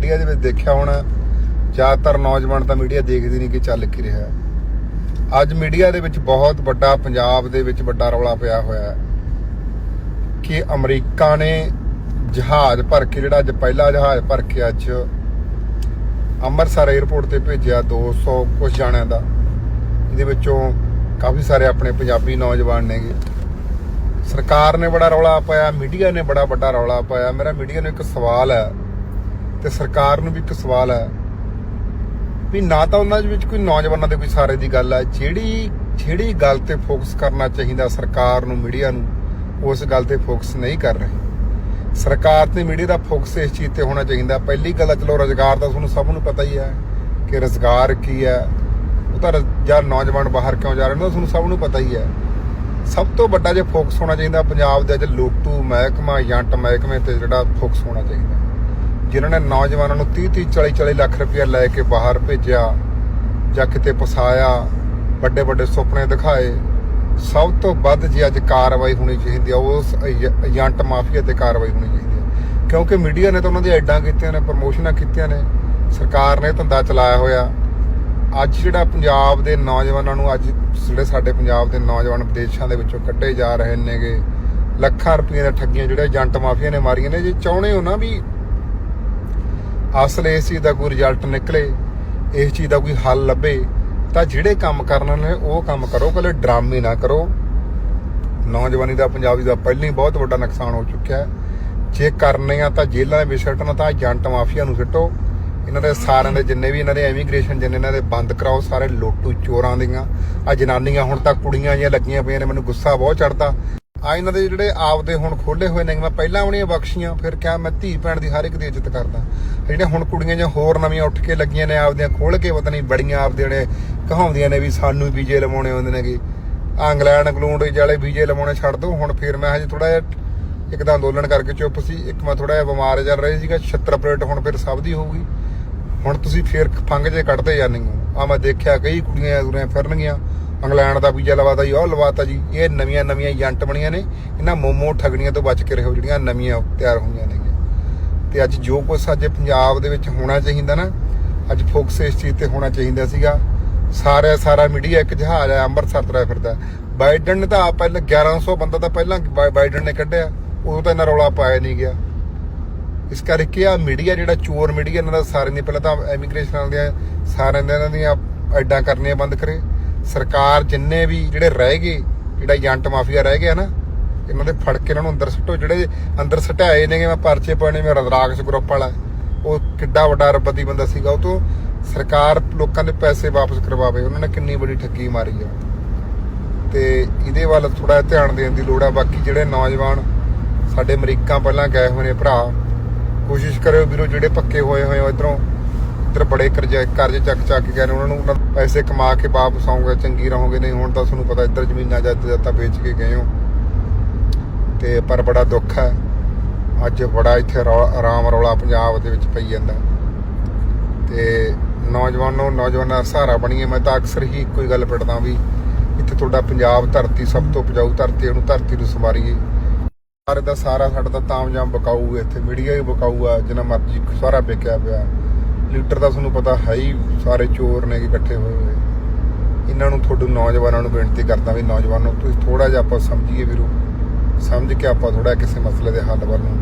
Media ਦੇ ਵਿੱਚ ਦੇਖਿਆ ਹੋਣਾ, ਜ਼ਿਆਦਾਤਰ ਨੌਜਵਾਨ ਤਾਂ ਮੀਡੀਆ ਦੇਖਦੇ ਨਹੀਂ ਕਿ ਚੱਲ ਕੀ ਰਿਹਾ। ਅੱਜ ਮੀਡੀਆ ਦੇ ਵਿੱਚ ਬਹੁਤ ਵੱਡਾ, ਪੰਜਾਬ ਦੇ ਵਿੱਚ ਵੱਡਾ ਰੌਲਾ ਪਿਆ ਹੋਇਆ ਹੈ ਕਿ ਅਮਰੀਕਾ ਨੇ ਜਹਾਜ਼ ਭਰ ਕੇ, ਜਿਹੜਾ ਅੱਜ ਪਹਿਲਾ ਜਹਾਜ਼ ਭਰ ਕੇ ਅੱਜ ਅੰਮ੍ਰਿਤਸਰ 에ਅਰਪੋਰਟ ਤੇ ਭੇਜਿਆ 200 ਕੁਝ ਜਾਣਿਆਂ ਦਾ। ਇਹਦੇ ਵਿੱਚੋਂ ਕਾਫੀ ਸਾਰੇ ਆਪਣੇ ਪੰਜਾਬੀ ਨੌਜਵਾਨ ਨੇਗੇ। ਸਰਕਾਰ ਨੇ ਬੜਾ ਰੌਲਾ ਪਾਇਆ, ਮੀਡੀਆ ਨੇ ਬੜਾ ਵੱਡਾ ਰੌਲਾ ਪਾਇਆ। ਮੇਰਾ ਮੀਡੀਆ ਨੂੰ ਇੱਕ ਸਵਾਲ ਹੈ ਤੇ ਸਰਕਾਰ ਨੂੰ ਵੀ ਇੱਕ ਸਵਾਲ ਹੈ ਵੀ ਨਾ ਤਾਂ ਉਹਨਾਂ ਦੇ ਵਿੱਚ ਕੋਈ ਨੌਜਵਾਨਾਂ ਦੇ ਕੋਈ ਸਾਰੇ ਦੀ ਗੱਲ ਹੈ ਜਿਹੜੀ ਜਿਹੜੀ ਗੱਲ ਤੇ ਫੋਕਸ ਕਰਨਾ ਚਾਹੀਦਾ ਸਰਕਾਰ ਨੂੰ ਮੀਡੀਆ ਨੂੰ ਉਸ ਗੱਲ ਤੇ ਫੋਕਸ ਨਹੀਂ ਕਰ ਰਹੇ। ਸਰਕਾਰ ਤੇ ਮੀਡੀਆ ਦਾ ਫੋਕਸ ਇਸ ਚੀਜ਼ ਤੇ ਹੋਣਾ ਚਾਹੀਦਾ। ਪਹਿਲੀ ਗੱਲ ਹੈ, ਚਲੋ ਰੋਜ਼ਗਾਰ ਦਾ ਤੁਹਾਨੂੰ ਸਭ ਨੂੰ ਪਤਾ ਹੀ ਹੈ ਕਿ ਰੋਜ਼ਗਾਰ ਕੀ ਹੈ। ਉਹ ਤਾਂ ਰੁਜ਼- ਯਾਰ ਨੌਜਵਾਨ ਬਾਹਰ ਕਿਉਂ ਜਾ ਰਹੇ ਨੇ ਉਹ ਤੁਹਾਨੂੰ ਸਭ ਨੂੰ ਪਤਾ ਹੀ ਹੈ। ਸਭ ਤੋਂ ਵੱਡਾ ਜੇ ਫੋਕਸ ਹੋਣਾ ਚਾਹੀਦਾ ਪੰਜਾਬ ਦੇ ਅੱਜ ਲੋਟੂ ਮਹਿਕਮਾ ਜੰਟ ਮਹਿਕਮੇ ਤੇ ਜਿਹੜਾ ਫੋਕਸ ਹੋਣਾ ਚਾਹੀਦਾ। ਜਿਨ੍ਹਾਂ ਨੇ ਨੌਜਵਾਨਾਂ ਨੂੰ 30 30 40 40 ਲੱਖ ਰੁਪਏ ਲੈ ਕੇ ਬਾਹਰ ਭੇਜਿਆ ਜਾਂ ਕਿਤੇ ਫਸਾਇਆ, ਵੱਡੇ ਵੱਡੇ ਸੁਪਨੇ ਦਿਖਾਏ, ਸਭ ਤੋਂ ਵੱਧ ਜੇ ਅੱਜ ਕਾਰਵਾਈ ਹੋਣੀ ਚਾਹੀਦੀ ਆ, ਉਸ ਏਜੰਟ ਮਾਫੀਆ ਤੇ ਕਾਰਵਾਈ ਹੋਣੀ ਚਾਹੀਦੀ ਹੈ ਕਿਉਂਕਿ ਮੀਡੀਆ ਨੇ ਤਾਂ ਉਹਨਾਂ ਦੀ ਐਡਾਂ ਕੀਤੀਆਂ ਨੇ, ਪ੍ਰਮੋਸ਼ਨਾਂ ਕੀਤੀਆਂ ਨੇ, ਸਰਕਾਰ ਨੇ ਧੰਦਾ ਚਲਾਇਆ ਹੋਇਆ। ਅੱਜ ਜਿਹੜਾ ਪੰਜਾਬ ਦੇ ਨੌਜਵਾਨਾਂ ਨੂੰ ਅੱਜ ਜਿਹੜੇ ਸਾਡੇ ਪੰਜਾਬ ਦੇ ਨੌਜਵਾਨ ਵਿਦੇਸ਼ਾਂ ਦੇ ਵਿੱਚੋਂ ਕੱਢੇ ਜਾ ਰਹੇ ਨੇਗੇ, ਲੱਖਾਂ ਰੁਪਏ ਦੀਆਂ ਠੱਗੀਆਂ, ਜਿਹੜੇ ਏਜੰਟ ਮਾਫੀਆ ਨੇ ਮਾਰੀਆਂ ਨੇ, ਜੇ ਚਾਹੁੰਦੇ ਹੋ ਨਾ ਵੀ ਅਸਲ ਇਸ ਚੀਜ਼ ਦਾ ਕੋਈ ਰਿਜ਼ਲਟ ਨਿਕਲੇ, ਇਸ ਚੀਜ਼ ਦਾ ਕੋਈ ਹੱਲ ਲੱਭੇ, ਤਾਂ ਜਿਹੜੇ ਕੰਮ ਕਰਨ ਨੇ, ਉਹ ਕੰਮ ਕਰੋ ਕੱਲੇ ਡਰਾਮੇ ਨਾ ਕਰੋ। ਨੌਜਵਾਨੀ ਦਾ, ਪੰਜਾਬੀ ਦਾ ਪਹਿਲਾਂ ਹੀ ਬਹੁਤ ਵੱਡਾ ਨੁਕਸਾਨ ਹੋ ਚੁੱਕਿਆ ਹੈ। ਜੇ ਕਰਨੇ ਆ ਤਾਂ ਜੇਲ੍ਹਾਂ ਦੇ ਵਿੱਚ ਸਿੱਟਣਾ, ਤਾਂ ਏਜੰਟ ਮਾਫੀਆ ਨੂੰ ਸਿੱਟੋ। ਇਹਨਾਂ ਦੇ ਸਾਰਿਆਂ ਦੇ ਜਿੰਨੇ ਵੀ ਇਹਨਾਂ ਦੇ ਇਮੀਗ੍ਰੇਸ਼ਨ ਜਿੰਨੇ ਇਹਨਾਂ ਦੇ ਬੰਦ ਕਰਾਓ, ਸਾਰੇ ਲੋਟੂ ਚੋਰਾਂ ਦੀਆਂ। ਆ ਜਨਾਨੀਆਂ ਹੁਣ ਤਾਂ ਕੁੜੀਆਂ ਜਿਹੀਆਂ ਲੱਗੀਆਂ ਪਈਆਂ ਨੇ, ਮੈਨੂੰ ਗੁੱਸਾ ਬਹੁਤ ਚੜਦਾ ਆ ਇਹਨਾਂ ਦੇ ਜਿਹੜੇ ਆਪਦੇ ਹੁਣ ਖੋਲੇ ਹੋਏ ਨੇ, ਮੈਂ ਪਹਿਲਾਂ ਉਹਨੀਆਂ ਬਖਸ਼ੀਆਂ, ਫਿਰ ਕਿਹਾ ਮੈਂ ਧੀ ਭੈਣ ਦੀ ਹਰ ਇੱਕ ਦੀ ਇੱਜ਼ਤ ਕਰਦਾ। ਜਿਹੜੇ ਹੁਣ ਕੁੜੀਆਂ ਜਾਂ ਹੋਰ ਨਵੀਆਂ ਉੱਠ ਕੇ ਲੱਗੀਆਂ ਨੇ, ਆਪਦੀਆਂ ਖੋਲ ਕੇ ਪਤਾ ਨਹੀਂ ਬੜੀਆਂ ਆਪਦੇ ਜਿਹੜੇ ਕਹਾਉਂਦੀਆਂ ਨੇ ਵੀ ਸਾਨੂੰ ਵੀ ਵੀਜ਼ੇ ਲਵਾਉਣੇ ਹੁੰਦੇ ਨੇਗੇ। ਆਹ ਇੰਗਲੈਂਡ, ਇੰਗਲੂੰਡ ਵਾਲੇ ਵੀਜ਼ੇ ਲਵਾਉਣੇ ਛੱਡ ਦੋ, ਹੁਣ ਫਿਰ ਮੈਂ ਹਜੇ ਥੋੜਾ ਜਿਹਾ ਇੱਕ ਤਾਂ ਅੰਦੋਲਨ ਕਰਕੇ ਚੁੱਪ ਸੀ, ਇੱਕ ਮੈਂ ਥੋੜਾ ਜਿਹਾ ਬਿਮਾਰ ਚੱਲ ਰਿਹਾ ਸੀਗਾ 76 ਪਲੇਟ ਹੁਣ ਫਿਰ ਸਭ ਦੀ ਹੋਊਗੀ। ਹੁਣ ਤੁਸੀਂ ਫੇਰ ਫੰਗ ਜੇ ਕੱਢਦੇ ਜਾਂਦੇ ਹੋ। ਆ ਮੈਂ ਦੇਖਿਆ ਕਈ ਕੁੜੀਆਂ ਉਰੇ ਫਿਰਨਗੀਆਂ। ਇੰਗਲੈਂਡ ਦਾ ਵੀਜ਼ਾ ਲਵਾਤਾ ਜੀ ਉਹ ਲਵਾਤਾ ਜੀ। ਇਹ ਨਵੀਆਂ ਨਵੀਆਂ ਏਜੰਟ ਬਣੀਆਂ ਨੇ। ਇਹਨਾਂ ਮੋਮੋ ਠਗਣੀਆਂ ਤੋਂ ਬਚ ਕੇ ਰਹੋ, ਜਿਹੜੀਆਂ ਨਵੀਆਂ ਤਿਆਰ ਹੋਈਆਂ ਨੇ। ਤੇ ਅੱਜ ਜੋ ਕੁਝ ਅੱਜ ਪੰਜਾਬ ਦੇ ਵਿੱਚ ਹੋਣਾ ਚਾਹੀਦਾ ਨਾ, ਅੱਜ ਫੋਕਸ ਇਸ ਚੀਜ਼ ਤੇ ਹੋਣਾ ਚਾਹੀਦਾ ਸੀਗਾ। ਸਾਰਾ ਸਾਰਾ ਮੀਡੀਆ ਇੱਕ ਜਹਾਜ਼ ਹੈ, ਅੰਮ੍ਰਿਤਸਰ ਤੁਰਿਆ ਫਿਰਦਾ। ਬਾਈਡਨ ਨੇ ਤਾਂ ਆਪ ਪਹਿਲਾਂ 1100 ਬੰਦਾ ਤਾਂ ਪਹਿਲਾਂ ਬਾਈਡਨ ਨੇ ਕੱਢਿਆ। ਉਦੋਂ ਤਾਂ ਇਹਨਾਂ ਰੌਲਾ ਪਾਇਆ ਨਹੀਂ ਗਿਆ। ਇਸ ਕਰਕੇ ਆ, ਮੀਡੀਆ ਜਿਹੜਾ ਚੋਰ ਮੀਡੀਆ ਇਹਨਾਂ ਦਾ ਸਾਰੇ ਨੇ ਪਹਿਲਾਂ ਤਾਂ ਇਮੀਗ੍ਰੇਸ਼ਨ ਵਾਲਿਆਂ ਸਾਰਿਆਂ ਦੇ ਇਹਨਾਂ ਦੀਆਂ ਐਡਾਂ ਕਰਨੀਆਂ ਬੰਦ ਕਰੇ। ਸਰਕਾਰ ਜਿੰਨੇ ਵੀ ਜਿਹੜੇ ਰਹਿ ਗਏ, ਜਿਹੜਾ ਏਜੰਟ ਮਾਫੀਆ ਰਹਿ ਗਿਆ ਨਾ, ਇਹਨਾਂ ਦੇ ਫੜ ਕੇ ਇਹਨਾਂ ਨੂੰ ਅੰਦਰ ਸੁੱਟੋ। ਜਿਹੜੇ ਅੰਦਰ ਸਟਾਏ ਨੇਗੇ, ਮੈਂ ਪਰਚੇ ਪਾਣੇ ਮੇਰਾ ਰਾਕਸ ਗਰੁੱਪ ਵਾਲਾ। ਉਹ ਕਿੱਡਾ ਵੱਡਾ ਰਬਤੀ ਬੰਦਾ ਸੀਗਾ, ਉਹ ਤੋਂ ਸਰਕਾਰ ਲੋਕਾਂ ਦੇ ਪੈਸੇ ਵਾਪਸ ਕਰਵਾਵੇ। ਉਹਨਾਂ ਨੇ ਕਿੰਨੀ ਵੱਡੀ ਠੱਗੀ ਮਾਰੀ ਆ। ਤੇ ਇਹਦੇ ਵੱਲ ਥੋੜਾ ਧਿਆਨ ਦੇਣ ਦੀ ਲੋੜ ਆ। ਬਾਕੀ ਜਿਹੜੇ ਨੌਜਵਾਨ ਸਾਡੇ ਅਮਰੀਕਾ ਪਹਿਲਾਂ ਗਏ ਹੋਏ ਨੇ ਭਰਾ, ਕੋਸ਼ਿਸ਼ ਕਰਿਓ ਵੀਰੋ, ਜਿਹੜੇ ਪੱਕੇ ਹੋਏ ਹੋਏ ਇਧਰੋਂ। ਇੱਧਰ ਬੜੇ ਕਰਜ਼ੇ ਕਰਜ਼ ਚੱਕ ਚੱਕ ਕੇ ਗਏ ਨੇ, ਉਹਨਾਂ ਨੂੰ ਪੈਸੇ ਕਮਾ ਕੇ ਵਾਪਸ ਆਉਂਗੇ, ਚੰਗੀ ਰਹੋਗੇ, ਨਹੀਂ ਹੁਣ ਤਾਂ ਤੁਹਾਨੂੰ ਪਤਾ ਇੱਧਰ ਜ਼ਮੀਨਾਂ ਜਾਇਦਾਦਾਂ ਵੇਚ ਕੇ ਗਏ ਹੋ। ਤੇ ਪਰ ਬੜਾ ਦੁੱਖ ਹੈ, ਅੱਜ ਬੜਾ ਇੱਥੇ ਰੌ- ਆਰਾਮ ਰੌਲਾ ਪੰਜਾਬ ਦੇ ਵਿੱਚ ਪਈ ਜਾਂਦਾ। ਤੇ ਨੌਜਵਾਨੋ, ਨੌਜਵਾਨਾਂ ਦਾ ਸਹਾਰਾ ਬਣੀਏ, ਮੈਂ ਤਾਂ ਅਕਸਰ ਹੀ ਇੱਕੋ ਹੀ ਗੱਲ ਪੜਦਾ ਵੀ ਇੱਥੇ ਤੁਹਾਡਾ ਪੰਜਾਬ ਧਰਤੀ ਸਭ ਤੋਂ ਉਪਜਾਊ ਧਰਤੀ ਉਹਨੂੰ ਧਰਤੀ ਨੂੰ ਸੰਵਾਰੀਏ। ਸਾਰੇ ਦਾ ਸਾਰਾ ਸਾਡਾ ਤਾਂ ਤਾਮਜਾਮ ਬਕਾਊ ਇੱਥੇ ਮੀਡੀਆ ਵੀ ਬਕਾਊ ਆ, ਜਿੰਨਾ ਮਰਜ਼ੀ ਸਾਰਾ ਵਿਕਿਆ ਪਿਆ। ਲੀਡਰ ਦਾ ਤੁਹਾਨੂੰ ਪਤਾ ਹੈ ਹੀ, ਸਾਰੇ ਚੋਰ ਨੇ ਇਕੱਠੇ ਹੋਏ ਹੋਏ। ਇਹਨਾਂ ਨੂੰ ਤੁਹਾਡੇ ਨੌਜਵਾਨਾਂ ਨੂੰ ਬੇਨਤੀ ਕਰਦਾ ਵੀ ਨੌਜਵਾਨੋ, ਤੁਸੀਂ ਥੋੜਾ ਜਿਹਾ ਆਪਾਂ ਸਮਝੀਏ ਵੀਰੋ। ਸਮਝ ਕੇ ਆਪਾਂ ਥੋੜਾ ਕਿਸੇ ਮਸਲੇ ਦੇ ਹੱਲ ਵੱਲ ਨੂੰ